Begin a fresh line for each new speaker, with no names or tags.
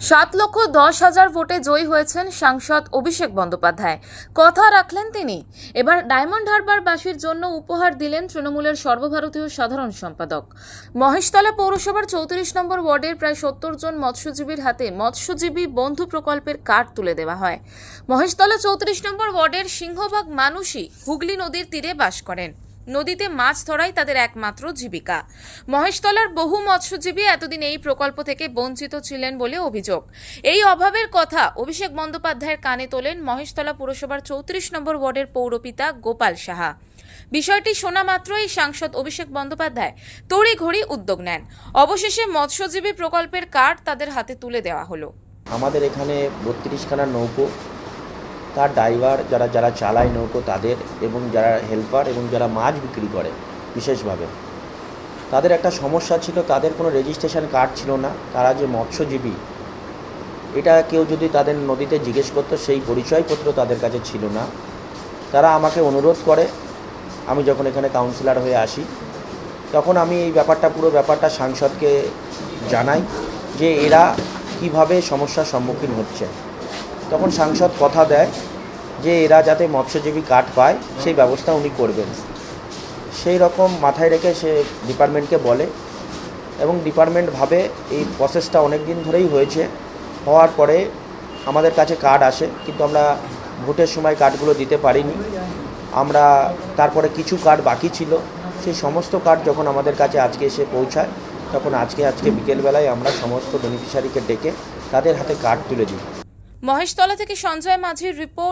সাত লক্ষ দশ হাজার ভোটে জয়ী হয়েছেন সাংসদ অভিষেক বন্দ্যোপাধ্যায়। কথা রাখলেন তিনি। এবার ডায়মন্ড হারবারবাসীর জন্য উপহার দিলেন তৃণমূলের সর্বভারতীয় সাধারণ সম্পাদক। মহেশতলা পৌরসভার চৌত্রিশ নম্বর ওয়ার্ডের প্রায় সত্তর জন মৎস্যজীবীর হাতে মৎস্যজীবী বন্ধু প্রকল্পের কার্ড তুলে দেওয়া হয়। মহেশতলা চৌত্রিশ নম্বর ওয়ার্ডের সিংহভাগ মানুষই হুগলি নদীর তীরে বাস করেন। নদীতে মাছ ধরাই তাদের একমাত্র জীবিকা। মহেশতলার বহু মৎস্যজীবী এতদিন এই প্রকল্প থেকে বঞ্চিত ছিলেন বলে অভিযোগ। এই অভাবের কথা অভিষেক বন্দ্যোপাধ্যায়ের কানে তোলেন মহেশতলা পুরসভার চৌত্রিশ নম্বর ওয়ার্ডের পৌরপিতা গোপাল সাহা। বিষয়টি শোনা মাত্রই সাংসদ অভিষেক বন্দ্যোপাধ্যায় তড়িঘড়ি উদ্যোগ নেন। অবশেষে মৎস্যজীবী প্রকল্পের কার্ড তাদের হাতে তুলে দেওয়া হলো।
আমাদের এখানে বত্রিশখানা নৌকো তার ড্রাইভার যারা যারা চালায় নৌকো তাদের এবং যারা হেল্পার এবং যারা মাছ বিক্রি করে বিশেষভাবে। তাদের একটা সমস্যা ছিল, তাদের কোনো রেজিস্ট্রেশন কার্ড ছিল না, তারা যে মৎস্যজীবী, এটা কেউ যদি তাদের নদীতে জিজ্ঞেস করতো, সেই পরিচয়পত্র তাদের কাছে ছিল না। তারা আমাকে অনুরোধ করে, আমি যখন এখানে কাউন্সিলর হয়ে আসি, তখন আমি এই ব্যাপারটা, পুরো ব্যাপারটা সাংসদকে জানাই যে এরা কীভাবে সমস্যার সম্মুখীন হচ্ছে। তখন সাংসদ কথা দেয় যে এরা যাতে মৎস্যজীবী কার্ড পায়, সেই ব্যবস্থা উনি করবেন। সেই রকম মাথায় রেখে সে ডিপার্টমেন্টকে বলে এবং ডিপার্টমেন্ট ভাবে এই প্রসেসটা অনেক দিন ধরেই হয়েছে। হওয়ার পরে আমাদের কাছে কার্ড আসে, কিন্তু আমরা ভোটের সময় কার্ডগুলো দিতে পারিনি। আমরা তারপরে কিছু কার্ড বাকি ছিল। সেই সমস্ত কার্ড যখন আমাদের কাছে আজকে এসে পৌঁছায়, তখন আজকে আজকে বিকেলবেলায় আমরা সমস্ত বেনিফিশিয়ারিকে ডেকে তাদের হাতে কার্ড তুলে দিই।
মহেশতলা থেকে সঞ্জয় মাঝির রিপোর্ট